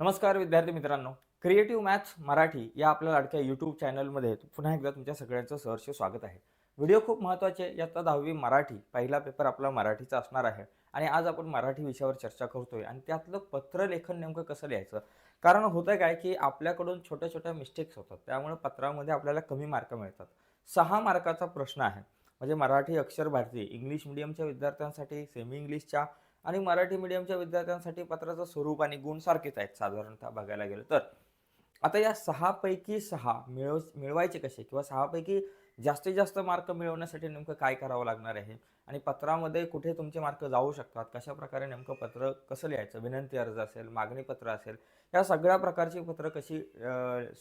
नमस्कार विद्यार्थी मित्रांनो. क्रिएटिव्ह मॅथ्स मराठी या आपल्या लाडक्या यूट्यूब चॅनलमध्ये पुन्हा एकदा तुमच्या सगळ्यांचं सहर्ष स्वागत आहे. व्हिडिओ खूप महत्त्वाचे यात दहावी मराठी पहिला पेपर आपला मराठीचा असणार आहे. आणि आज आपण मराठी विषयावर चर्चा करतोय आणि त्यातलं पत्रलेखन नेमकं कसं लिहायचं? कारण होतं काय की आपल्याकडून छोट्या छोट्या मिस्टेक्स होतात त्यामुळे पत्रामध्ये आपल्याला कमी मार्क मिळतात. सहा मार्काचा प्रश्न आहे. म्हणजे मराठी अक्षर भारती इंग्लिश मिडियमच्या विद्यार्थ्यांसाठी सेमी इंग्लिशच्या आणि मराठी मीडियमच्या विद्यार्थ्यांसाठी पत्राचं स्वरूप आणि गुण सारखेच आहेत साधारणतः बघायला गेलं तर. आता या सहापैकी सहा मिळव मिळवायचे कसे? किंवा सहापैकी जास्तीत जास्त मार्क मिळवण्यासाठी नेमकं काय करावं लागणार आहे? आणि पत्रामध्ये कुठे तुमचे मार्क जाऊ शकतात? कशा प्रकारे नेमकं पत्र कसं लिहायचं? विनंती अर्ज असेल मागणी पत्र असेल या सगळ्या प्रकारची पत्र कशी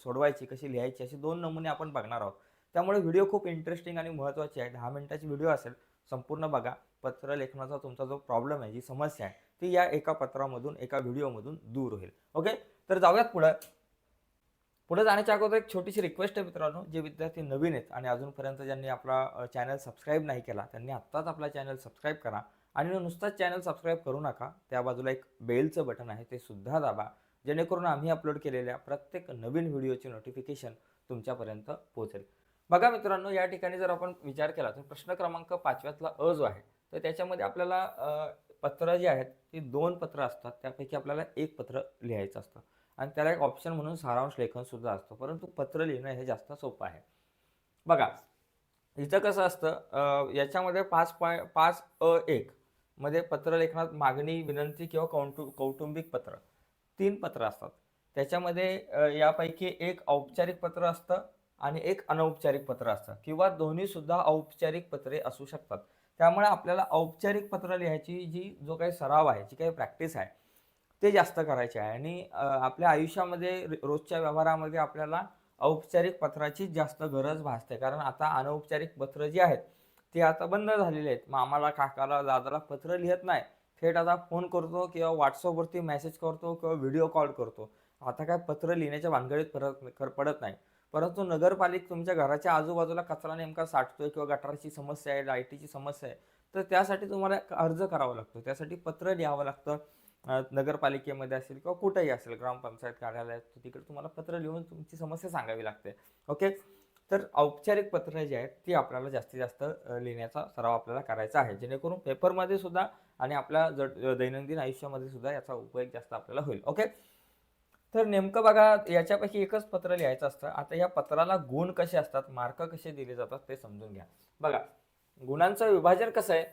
सोडवायची कशी लिहायची असे दोन नमुने आपण बघणार आहोत. त्यामुळे व्हिडिओ खूप इंटरेस्टिंग आणि महत्त्वाची आहे. दहा मिनिटाची व्हिडिओ असेल संपूर्ण बघा. पत्र लेखनाचा तुमचा जो प्रॉब्लेम आहे जी समस्या आहे ती या एका पत्रामधून एका व्हिडिओमधून दूर होईल. ओके तर जाऊयात पुढं. पुढे जाण्याच्या अगोदर एक छोटीशी रिक्वेस्ट आहे मित्रांनो जे विद्यार्थी नवीन आहेत आणि अजूनपर्यंत ज्यांनी आपला चॅनल सबस्क्राईब नाही केला त्यांनी आत्ताच आपला चॅनल सबस्क्राईब करा. आणि नुसताच चॅनल सबस्क्राईब करू नका त्या बाजूला एक बेलचं बटन आहे ते सुद्धा दाबा. जेणेकरून आम्ही अपलोड केलेल्या प्रत्येक नवीन व्हिडिओचे नोटिफिकेशन तुमच्यापर्यंत पोहोचेल. बघा मित्रांनो या ठिकाणी जर आपण विचार केला तर प्रश्न क्रमांक पाचव्यातला अ जो आहे तर त्याच्यामध्ये आपल्याला पत्रं पत्र जी आहेत ती दोन पत्रं असतात. त्यापैकी आपल्याला एक पत्र लिहायचं असतं. आणि त्याला एक ऑप्शन म्हणून सारांश लेखनसुद्धा असतं. परंतु पत्र लिहिणं हे जास्त सोपं आहे. बघा इथं कसं असतं याच्यामध्ये पाच पॉय पाच अ एक मध्ये पत्रलेखनात मागणी विनंती किंवा कौटु कौटुंबिक पत्र तीन पत्र असतात. त्याच्यामध्ये यापैकी एक औपचारिक पत्र असतं आणि एक अनौपचारिक पत्र असतं. किंवा दोन्हीसुद्धा औपचारिक पत्रे असू शकतात. त्यामुळे आपल्याला औपचारिक पत्र लिहायची जी जो काही सराव आहे जी काही प्रॅक्टिस आहे ते जास्त करायचे आहे. आणि आपल्या आयुष्यामध्ये रोजच्या व्यवहारामध्ये आपल्याला औपचारिक पत्राची जास्त गरज भासते. कारण आता अनौपचारिक पत्र जी आहेत ती आता बंद झालेली आहेत. मामाला काकाला दादाला पत्र लिहत नाही. थेट आता फोन करतो किंवा व्हॉट्सअपवरती मेसेज करतो किंवा व्हिडिओ कॉल करतो. आता काय पत्र लिहिण्याच्या भानगडीत परत पडत नाही. परंतु नगरपालिका तुमच्या घराच्या आजूबाजूला कचरा नेमका साठतोय किंवा गटाराची समस्या आहे लाईटीची समस्या आहे तर त्यासाठी तुम्हाला अर्ज करावा लागतो. त्यासाठी पत्र लिहावं लागतं. नगरपालिकेमध्ये असेल किंवा कुठेही असेल ग्रामपंचायत कार्यालयात तिकडे तुम्हाला पत्र लिहून तुमची समस्या सांगावी लागते. ओके? तर औपचारिक पत्र जी आहेत ती आपल्याला जास्तीत जास्त लिहिण्याचा सराव आपल्याला करायचा आहे. जेणेकरून पेपरमध्ये सुद्धा आणि आपल्या जड दैनंदिन आयुष्यामध्ये सुद्धा याचा उपयोग जास्त आपल्याला होईल. ओके? तर नेमकं बघा याच्यापैकी एकच पत्र लिहायचं असतं. आता या पत्राला गुण कसे असतात मार्क कसे दिले जातात ते समजून घ्या. बघा गुणांचं विभाजन कसं आहे?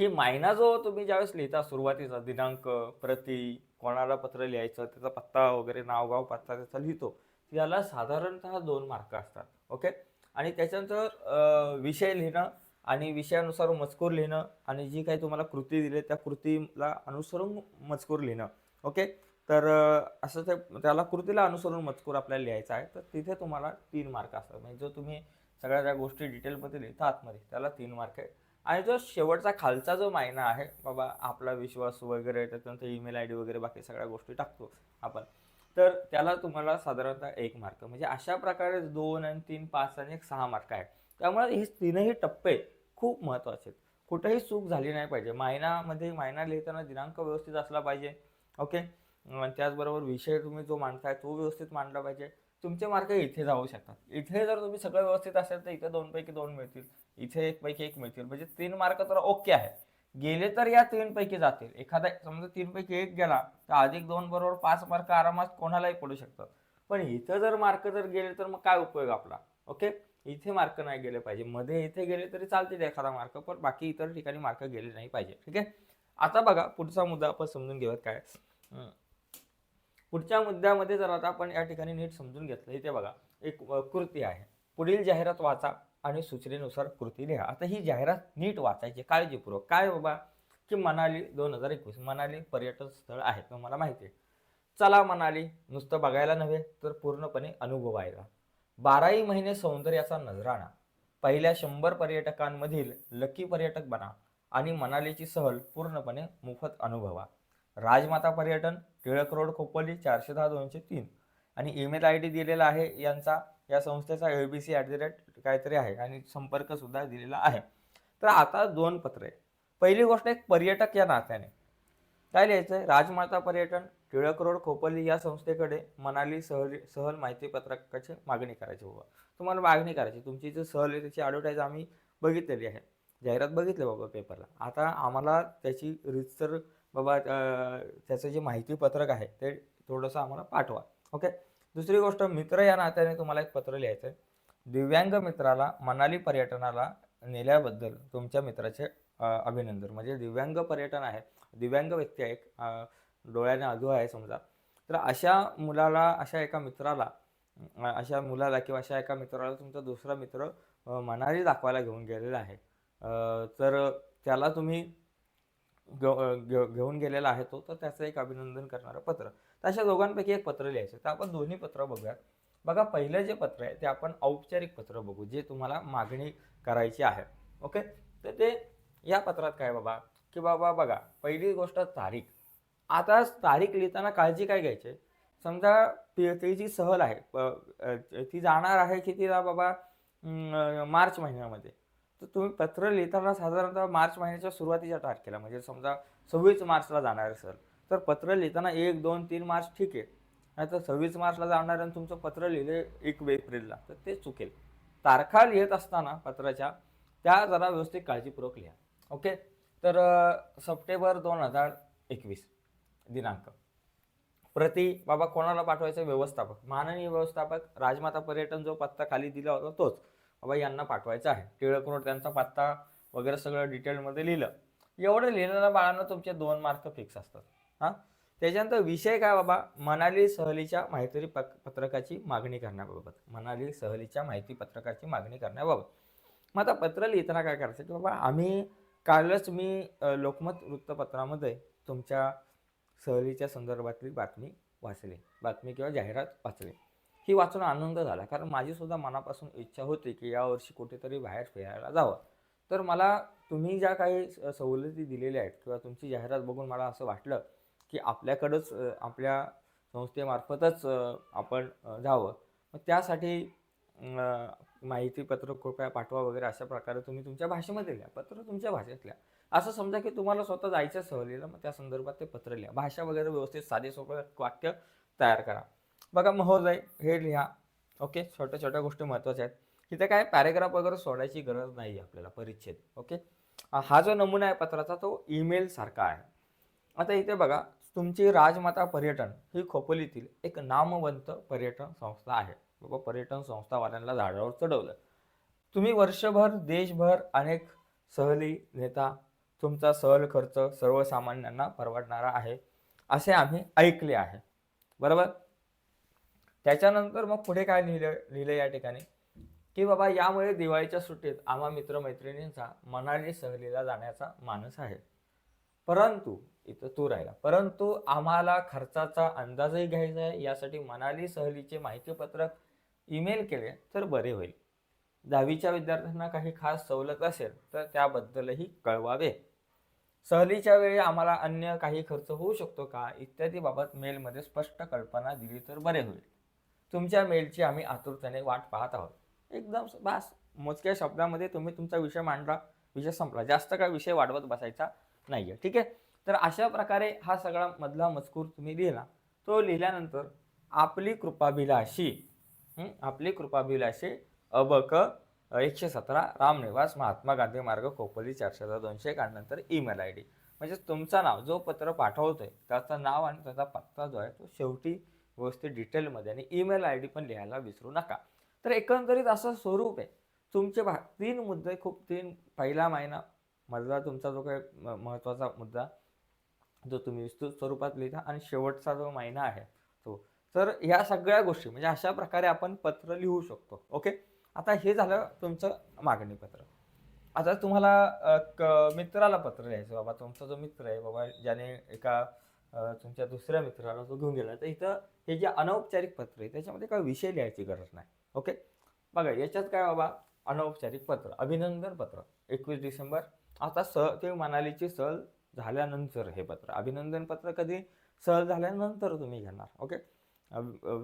की मायना जो तुम्ही ज्यावेळेस लिहिता सुरुवातीचा दिनांक प्रती कोणाला पत्र लिहायचं त्याचा पत्ता वगैरे नाव गाव पत्ता त्याचा लिहितो याला साधारणतः दोन मार्क असतात. ओके? आणि त्याच्यानंतर विषय लिहिणं आणि विषयानुसार मजकूर लिहिणं आणि जी काही तुम्हाला कृती दिली त्या कृतीला अनुसरून मजकूर लिहिणं. ओके? तर असं ते त्याला कृतीला अनुसरून मजकूर आपल्याला लिहायचा आहे. तर तिथे तुम्हाला तीन मार्क असतात. म्हणजे जो तुम्ही सगळ्या ज्या गोष्टी डिटेलमध्ये लिहिता आतमध्ये त्याला तीन मार्क आहे आणि जो शेवटचा खालचा जो मायना आहे बाबा आपला विश्वास वगैरे त्याच्यानंतर ईमेल आय डी वगैरे बाकी सगळ्या गोष्टी टाकतो आपण. तर त्याला तुम्हाला साधारणतः एक मार्क. म्हणजे अशा प्रकारे दोन आणि तीन पाच आणि एक सहा मार्क आहे त्यामुळे हे तीनही टप्पे खूप महत्त्वाचे आहेत. कुठेही चूक झाली नाही पाहिजे. मायनामध्ये मायना लिहिताना दिनांक व्यवस्थित असला पाहिजे. ओके? त्याचबरोबर विषय तुम्ही जो मांडताय तो व्यवस्थित मांडला पाहिजे. तुमचे मार्क इथे जाऊ शकतात. इथे जर तुम्ही सगळं व्यवस्थित असेल तर इथे दोनपैकी दोन मिळतील. इथे एक पैकी एक मिळतील. म्हणजे तीन मार्क तर ओके आहे गेले तर या तीनपैकी जातील. एखादा समजा तीनपैकी एक गेला तर अधिक दोन बरोबर पाच मार्क आरामात कोणालाही पडू शकतात. पण इथं जर मार्क जर गेले तर मग काय उपयोग आपला? ओके? इथे मार्क नाही गेले पाहिजे. मध्ये इथे गेले तरी चालतील एखादा मार्क पण बाकी इतर ठिकाणी मार्क गेले नाही पाहिजे. ठीक आहे? आता बघा पुढचा मुद्दा आपण समजून घेऊयात काय. पुढच्या मुद्द्यामध्ये जर आता आपण या ठिकाणी नीट समजून घेतलं इथे बघा एक कृती आहे. पुढील जाहिरात वाचा आणि सूचनेनुसार कृती लिहा. आता ही जाहिरात नीट वाचायची काळजीपूर्वक. काय हो बाबा की मनाली दोन हजार एकवीस मनाली पर्यटन स्थळ आहे तुम्हाला माहिती आहे. चला मनाली नुसतं बघायला नव्हे तर पूर्णपणे अनुभवायला. बाराही महिने सौंदर्याचा नजराणा. पहिल्या शंभर पर्यटकांमधील लकी पर्यटक बना आणि मनालीची सहल पूर्णपणे मोफत अनुभवा. राजमाता पर्यटन टिळक रोड खोपोली चारशे दहा दोनशे तीन. आणि ईमेल आय डी दिलेला आहे यांचा या संस्थेचा A B C at the rate काहीतरी आहे आणि संपर्कसुद्धा दिलेला आहे. तर आता दोन पत्र आहे पहिली गोष्ट एक पर्यटक या नात्याने. काय लिहायचं आहे राजमाता पर्यटन टिळक रोड खोपोली या संस्थेकडे मनाली सहल सहल माहिती पत्रकाची मागणी करायची. बाबा तुम्हाला मागणी करायची. तुमची जी सहल आहे त्याची ॲडव्हर्टाईज आम्ही बघितलेली आहे. जाहिरात बघितली बाबा पेपरला आता आम्हाला त्याची रितसर बाबा त्याचं जे माहिती पत्रक आहे ते थोडंसं आम्हाला पाठवा. ओके? दुसरी गोष्ट मित्र या नात्याने तुम्हाला एक पत्र लिहायचं आहे दिव्यांग मित्राला मनाली पर्यटनाला नेल्याबद्दल तुमच्या मित्राचे अभिनंदन. म्हणजे दिव्यांग पर्यटन आहे दिव्यांग व्यक्ती आहे एक, डोळ्याने अधू आहे समजा. तर अशा मुलाला अशा एका मित्राला अशा मुलाला किंवा अशा एका मित्राला तुमचा दुसरा मित्र मनाली दाखवायला घेऊन गेलेला आहे. तर त्याला तुम्ही घेऊन गेलेला आहे तो तर त्याचं एक अभिनंदन करणारं पत्र. तर अशा दोघांपैकी एक पत्र लिहायचं तर आपण दोन्ही पत्र बघूयात. बघा पहिलं जे पत्र आहे ते आपण औपचारिक पत्र बघू जे तुम्हाला मागणी करायची आहे. ओके? तर ते या पत्रात काय बाबा? की बाबा बघा पहिली गोष्ट तारीख. आता तारीख लिहिताना काळजी काय घ्यायची? समजा ती ती जी सहल आहे प- ती जाणार आहे की तिला बाबा मार्च महिन्यामध्ये. तर तुम्ही पत्र लिहिताना साधारणतः मार्च महिन्याच्या सुरुवातीच्या तारखेला म्हणजे समजा सव्वीस मार्चला जाणार आहे सर तर पत्र लिहिताना एक दोन तीन मार्च ठीक आहे. नाही तर सव्वीस मार्चला जाणार आणि तुमचं पत्र लिहिले एक एप्रिलला तर ते चुकेल. तारखा लिहित असताना पत्राच्या त्या जरा व्यवस्थित काळजीपूर्वक लिहा. ओके? तर सप्टेंबर दोन हजार एकवीस दिनांक. प्रति बाबा कोणाला पाठवायचं? व्यवस्थापक. माननीय व्यवस्थापक राजमाता पर्यटन जो पत्ता खाली दिला होता तोच. बाबा यांना पाठवायचं आहे. टिळक रोड त्यांचा पत्ता वगैरे सगळं डिटेलमध्ये लिहिलं. एवढं लिहिलेलं बाळांना तुमचे दोन मार्क फिक्स असतात. हां? त्याच्यानंतर विषय काय बाबा? मनाली सहलीच्या माहिती पक पत्रकाची मागणी करण्याबाबत. मनाली सहलीच्या माहिती पत्रकाची मागणी करण्याबाबत. मग आता पत्र लिहिताना काय करायचं की बाबा आम्ही कालच मी लोकमत वृत्तपत्रामध्ये तुमच्या सहलीच्या संदर्भातली बातमी वाचली. बातमी किंवा जाहिरात वाचली. ही वाचून आनंद झाला. कारण माझीसुद्धा मनापासून इच्छा होती की यावर्षी कुठेतरी बाहेर फिरायला जावं. तर मला तुम्ही ज्या काही स- सवलती दिलेल्या आहेत किंवा तुमची जाहिरात बघून मला असं वाटलं की आपल्याकडंच आपल्या संस्थेमार्फतच आपण जावं. मग त्यासाठी माहितीपत्र कृपया पाठवा वगैरे अशा प्रकारे तुम्ही तुमच्या भाषेमध्ये लिहा. पत्र तुमच्या भाषेत लिहा. असं समजा की तुम्हाला स्वतः जायचं सहलीला मग त्या संदर्भात ते पत्र लिहा. भाषा वगैरे व्यवस्थित साधे सोपे वाक्य तयार करा. बघा महोदय हे लिहा. ओके छोट्या छोट्या गोष्टी महत्त्वाच्या आहेत. इथे काय पॅरेग्राफ वगैरे सोडायची गरज नाही आहे आपल्याला परिच्छेद. ओके हा जो नमुना आहे पत्राचा तो ईमेल सारखा आहे. आता इथे बघा तुमची राजमाता पर्यटन ही खोपोलीतील एक नामवंत पर्यटन संस्था आहे. बाबा पर्यटन संस्थावाल्यांना झाडावर चढवलं. तुम्ही वर्षभर देशभर अनेक सहली नेता तुमचा सहल खर्च सर्वसामान्यांना परवडणारा आहे असे आम्ही ऐकले आहे. बरोबर? त्याच्यानंतर मग पुढे काय लिहिलं लिहिलं या ठिकाणी? की बाबा यामुळे दिवाळीच्या सुट्टीत आम्हा मित्रमैत्रिणींचा मनाली सहलीला जाण्याचा मानस आहे. परंतु इथं तू राहिला. परंतु आम्हाला खर्चाचा अंदाजही घ्यायचा आहे. यासाठी मनाली सहलीचे माहितीपत्रक ईमेल केले तर बरे होईल. दहावीच्या विद्यार्थ्यांना काही खास सवलत असेल तर त्याबद्दलही कळवावे. सहलीच्या वेळी आम्हाला अन्य काही खर्च होऊ शकतो का? इत्यादी बाबत मेलमध्ये स्पष्ट कल्पना दिली तर बरे होईल. तुमच्या मेलची आम्ही आतुरतेने वाट पाहत आहोत. एकदम बास. मोजक्या शब्दामध्ये तुम्ही तुमचा विषय मांडला विषय संपला. जास्त काय विषय वाढवत बसायचा नाही आहे ठीक आहे? तर अशा प्रकारे हा सगळा मधला मजकूर तुम्ही लिहिला. तो लिहिल्यानंतर आपली कृपाभिलाषी आपली कृपाभिलाषी अबक एकशे सतरा रामनिवास महात्मा गांधी मार्ग खोपोली चारशे हजार दोनशे एक नंतर ईमेल आय डी म्हणजे तुमचं नाव जो पत्र पाठवतो आहे त्याचं नाव आणि त्याचा पत्ता जो आहे तो शेवटी व्यवस्थित डिटेलमध्ये आणि ईमेल आय डी पण लिहायला विसरू नका. तर एकंदरीत असं स्वरूप आहे. तुमचे भा तीन मुद्दे खूप तीन पहिला महिना मधला तुमचा जो काही म- महत्त्वाचा मुद्दा जो तुम्ही विस्तृत स्वरूपात लिहिता आणि शेवटचा जो महिना आहे तो. तर ह्या सगळ्या गोष्टी म्हणजे अशा प्रकारे आपण पत्र लिहू शकतो. ओके? आता हे झालं तुमचं मागणी पत्र. आता तुम्हाला क- मित्राला पत्र लिहायचं बाबा तुमचा जो मित्र आहे बाबा ज्याने एका तुमच्या दुसऱ्या मित्राला तो घेऊन गेला तर इथं हे जे अनौपचारिक पत्र आहे त्याच्यामध्ये काय विषय लिहायची गरज नाही. ओके? बघा याच्यात काय बाबा? अनौपचारिक पत्र अभिनंदन पत्र एकवीस डिसेंबर. आता स ते मनालीची सहल झाल्यानंतर हे पत्र. अभिनंदन पत्र कधी? सहल झाल्यानंतर तुम्ही घेणार ओके?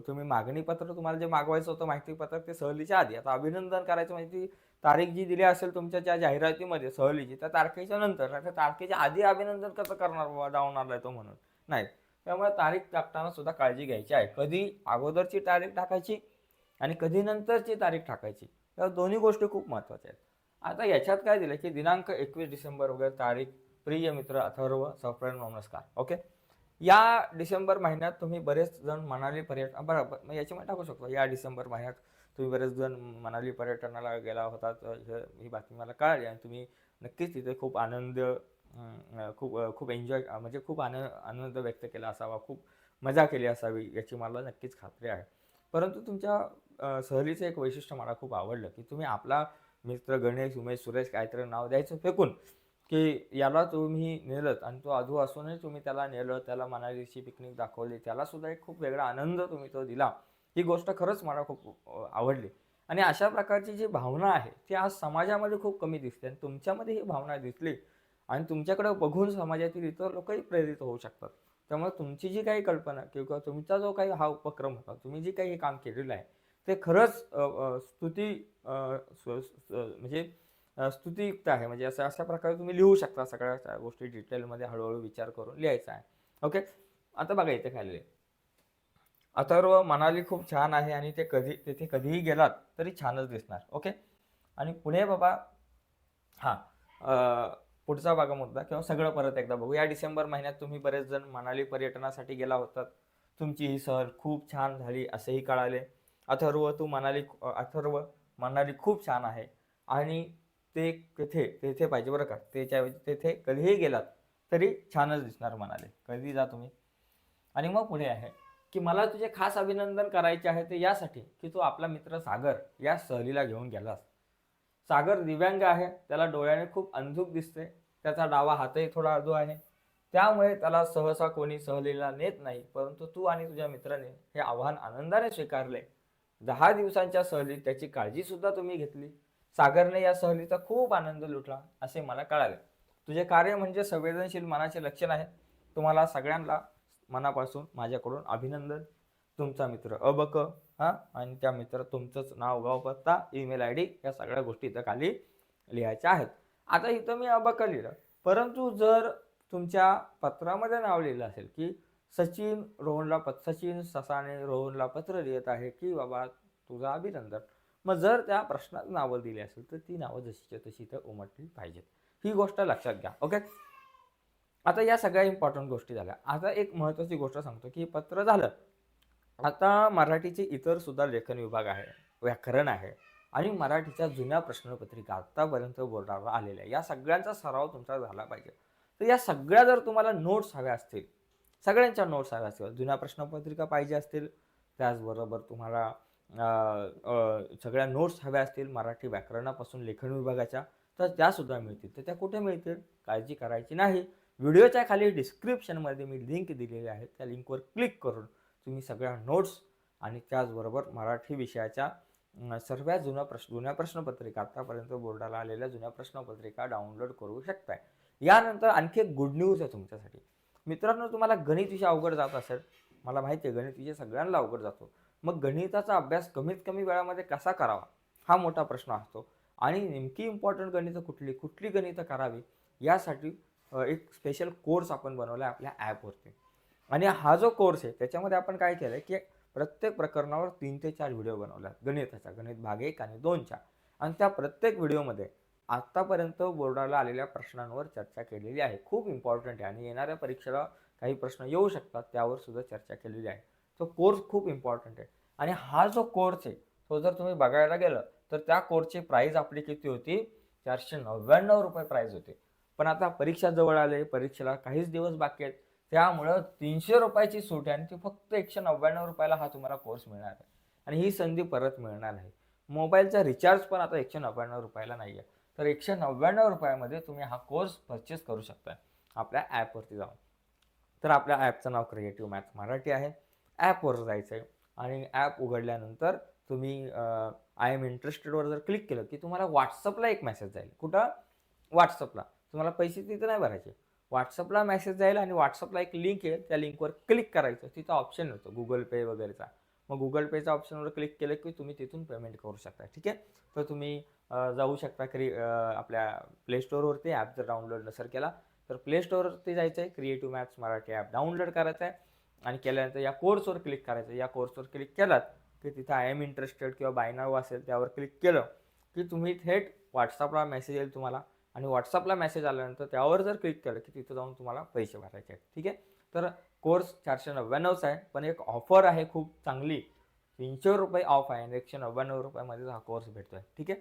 तुम्ही मागणी पत्र तुम्हाला जे मागवायचं होतं माहिती पत्रक ते सहलीच्या आधी. आता अभिनंदन करायचं म्हणजे ती तारीख जी दिली असेल तुमच्या ज्या जाहिरातीमध्ये सहलीची त्या तारखेच्या नंतर. नाही तारखेच्या आधी अभिनंदन कसं करणार बाबा? डाऊन आलाय तो म्हणून. नाहीत त्यामुळे तारीख टाकताना सुद्धा काळजी घ्यायची आहे. कधी अगोदरची तारीख टाकायची आणि कधी नंतरची तारीख टाकायची या दोन्ही गोष्टी खूप महत्त्वाच्या आहेत. आता याच्यात काय दिलं की दिनांक एकवीस डिसेंबर वगैरे तारीख प्रिय मित्र अथर्व सप्रेम नमस्कार. ओके? या डिसेंबर महिन्यात तुम्ही बरेच जण मनाली पर्यटन बरोबर मग याच्यामध्ये टाकू शकतो. या डिसेंबर महिन्यात तुम्ही बरेच जण मनाली पर्यटनाला गेला होता तर हे- ही बातमी मला कळाली आणि तुम्ही नक्कीच तिथे खूप आनंद खूप खूप एन्जॉय म्हणजे खूप आनंद आनंद व्यक्त केला असावा खूप मजा केली असावी याची मला नक्कीच खात्री आहे. परंतु तुमच्या सहलीचं एक वैशिष्ट्य मला खूप आवडलं की तुम्ही आपला मित्र गणेश उमेश सुरेश काहीतरी नाव द्यायचं फेकून की याला तुम्ही नेलत आणि तो अधू असूनही तुम्ही त्याला नेलं त्याला मनालीची पिकनिक दाखवली त्यालासुद्धा एक खूप वेगळा आनंद तुम्ही तो दिला. ही गोष्ट खरंच मला खूप आवडली. आणि अशा प्रकारची जी भावना आहे ती आज समाजामध्ये खूप कमी दिसते आणि तुमच्यामध्ये ही भावना दिसली आणि तुमच्याकडे बघून समाजातील इतर लोकही प्रेरित होऊ शकतात. त्यामुळे तुमची जी काही कल्पना किंवा तुमचा जो काही हा उपक्रम होता तुम्ही जे काही हे काम केलेलं आहे ते खरंच स्तुती म्हणजे स्तुतियुक्त आहे. म्हणजे असं अशा प्रकारे तुम्ही लिहू शकता सगळ्या गोष्टी डिटेलमध्ये हळूहळू विचार करून लिहायचा आहे. ओके? आता बघा इथे खाल्ले. अथर्व मनाली खूप छान आहे आणि ते कधी तिथे कधीही गेलात तरी छानच दिसणार. ओके? आणि पुढे बाबा हां पुढचा भागा मुद्दा किंवा सगळं परत एकदा बघू. या डिसेंबर महिन्यात तुम्ही बरेच जण मनाली पर्यटनासाठी गेला होतात. तुमची ही सहल खूप छान झाली असेही कळाले. अथर्व तू मनाली अथर्व मनाली खूप छान आहे. आणि ते तेथे तेथे पाहिजे बरं का त्याच्या तेथे कधीही गेलात तरी छानच दिसणार म्हणाले कधी जा तुम्ही. आणि मग पुढे आहे की मला तुझे खास अभिनंदन करायचे आहे ते यासाठी की तू आपला मित्र सागर या सहलीला घेऊन गेलास. सागर दिव्यांग आहे. त्याला डोळ्याने खूप अंधुक दिसते. त्याचा डावा हातही थोडा अधू आहे. त्यामुळे त्याला सहसा कोणी सहलीला नेत नाही. परंतु तू आणि तुझ्या मित्राने हे आव्हान आनंदाने स्वीकारले. दहा दिवसांच्या सहलीत त्याची काळजीसुद्धा तुम्ही घेतली. सागरने या सहलीचा खूप आनंद लुटला असे मला कळाले. तुझे कार्य म्हणजे संवेदनशील मनाचे लक्षण आहे. तुम्हाला सगळ्यांना मनापासून माझ्याकडून अभिनंदन. तुमचा मित्र अबक हां? आणि त्या मित्र तुमचंच नाव गाव पत्ता ईमेल आय डी या सगळ्या गोष्टी इथं खाली लिहायच्या आहेत. आता इथं मी अबक लिहिलं. परंतु जर तुमच्या पत्रामध्ये नाव लिहिलं असेल की सचिन रोहनला पत सचिन ससाने रोहनला पत्र लिहित आहे की बाबा तुझा अभिनंदन. मग जर त्या प्रश्नात नावं दिली असेल तर ती नावं जशीच्या तशी इथं उमटली पाहिजेत. ही गोष्ट लक्षात घ्या ओके? आता या सगळ्या इम्पॉर्टंट गोष्टी झाल्या. आता एक महत्त्वाची गोष्ट सांगतो की पत्र झालं. आता मराठीचे इतर सुद्धा लेखन विभाग आहे व्याकरण आहे आणि मराठीच्या जुन्या प्रश्नपत्रिका आत्तापर्यंत बोर्डावर आलेल्या. या सगळ्यांचा सराव तुमचा झाला पाहिजे. तर या सगळ्या जर तुम्हाला नोट्स हव्या असतील सगळ्यांच्या नोट्स हव्या असतील जुन्या प्रश्नपत्रिका पाहिजे असतील त्याचबरोबर तुम्हाला सगळ्या नोट्स हव्या असतील मराठी व्याकरणापासून लेखन विभागाच्या तर त्यासुद्धा मिळतील. तर त्या कुठे मिळतील? काळजी करायची नाही. व्हिडिओच्या खाली डिस्क्रिप्शनमध्ये मी लिंक दिलेली आहे. त्या लिंकवर क्लिक करून तुम्ही सगळ्या नोट्स आणि त्याचबरोबर मराठी विषयाच्या सर्व जुन्या प्रश्न जुन्या प्रश्नपत्रिका आत्तापर्यंत बोर्डाला आलेल्या जुन्या प्रश्नपत्रिका डाउनलोड करू शकताय. यानंतर आणखी एक गुड न्यूज आहे तुमच्यासाठी. मित्रांनो तुम्हाला गणित विषय अवघड जात असेल. मला माहिती आहे गणित विषय सगळ्यांना अवघड जातो. मग गणिताचा अभ्यास कमीत कमी वेळामध्ये कसा करावा? हा मोठा प्रश्न असतो. आणि नेमकी इम्पॉर्टंट गणितं कुठली कुठली गणितं करावी? यासाठी एक स्पेशल कोर्स आपण बनवला आहे आपल्या ॲपवरती आणि हा जो कोर्स आहे त्याच्यामध्ये आपण काय केलं आहे की प्रत्येक प्रकरणावर तीन ते चार व्हिडिओ बनवला गणिताचा गणित भाग एक आणि दोनच्या आणि त्या प्रत्येक व्हिडिओमध्ये आत्तापर्यंत बोर्डाला आलेल्या प्रश्नांवर चर्चा केलेली आहे. खूप इम्पॉर्टंट आहे. आणि येणाऱ्या परीक्षेला काही प्रश्न येऊ शकतात त्यावर सुद्धा चर्चा केलेली आहे. तो कोर्स खूप इम्पॉर्टंट आहे. आणि हा जो कोर्स आहे तो जर तुम्ही बघायला गेलं तर त्या कोर्सची प्राईज आपली किती होती? चारशे नव्याण्णव रुपये प्राईज होते. पण आता परीक्षा जवळ आले परीक्षेला काहीच दिवस बाकी आहेत. त्यामुळं तीनशे रुपयाची सूट आहे आणि ती फक्त एकशे नव्याण्णव रुपयाला हा तुम्हाला कोर्स मिळणार आहे. आणि ही संधी परत मिळणार आहे. मोबाईलचा रिचार्ज पण आता एकशे नव्याण्णव रुपयाला नाही आहे तर एकशे नव्याण्णव रुपयामध्ये तुम्ही हा कोर्स परचेस करू शकता. आपल्या ॲपवरती जाऊन. तर आपल्या ॲपचं नाव क्रिएटिव्ह मॅथ्स मराठी आहे. ॲपवर जायचं आहे आणि ॲप उघडल्यानंतर तुम्ही आय एम इंटरेस्टेडवर जर क्लिक केलं की तुम्हाला व्हॉट्सअपला एक मेसेज जाईल. कुठं? व्हॉट्सअपला तुम्हाला पैसे तिथं नाही भरायचे. व्हॉट्सअपला मेसेज जाईल आणि व्हॉट्सअपला एक लिंक आहे. त्या लिंकवर क्लिक करायचं. तिथं ऑप्शन येतो गुगल पे वगैरेचा. मग गुगल पेच्या ऑप्शनवर क्लिक केलं की तुम्ही तिथून पेमेंट करू शकता. ठीक आहे? तर तुम्ही जाऊ शकता क्रि आपल्या प्ले स्टोअरवरती ॲप जर डाउनलोड नसेल केला तर प्ले स्टोअरवरती जायचं आहे. Creative maths Marathi app download करायचं आहे. आणि केल्यानंतर या कोर्सवर क्लिक करायचं या कोर्सवर क्लिक केलात की तिथं आय एम इंटरेस्टेड किंवा बाय नाव असेल त्यावर क्लिक केलं की तुम्ही थेट व्हॉट्सअपला मेसेज येईल तुम्हाला. आणि व्हॉट्सअपला मेसेज आल्यानंतर त्यावर जर क्लिक केलं की तिथं जाऊन तुम्हाला पैसे भरायचे आहेत. ठीक आहे? तर कोर्स चारशे नव्याण्णवचा आहे पण एक ऑफर आहे खूप चांगली. तीनशे रुपये ऑफ आहे आणि एकशे नव्याण्णव रुपयामध्ये हा कोर्स भेटतो आहे ठीक आहे?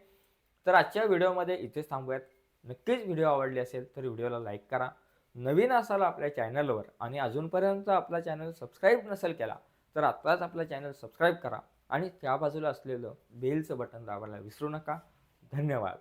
तर आजच्या व्हिडिओमध्ये इथेच थांबूयात. नक्कीच व्हिडिओ आवडली असेल तर व्हिडिओला लाईक करा. नवीन असाल आपल्या चॅनलवर आणि अजूनपर्यंत आपला चॅनल सबस्क्राईब नसेल केला तर आत्ताच आपला चॅनल सबस्क्राईब करा आणि त्या बाजूला असलेलं बेलचं बटन दाबायला विसरू नका. धन्यवाद.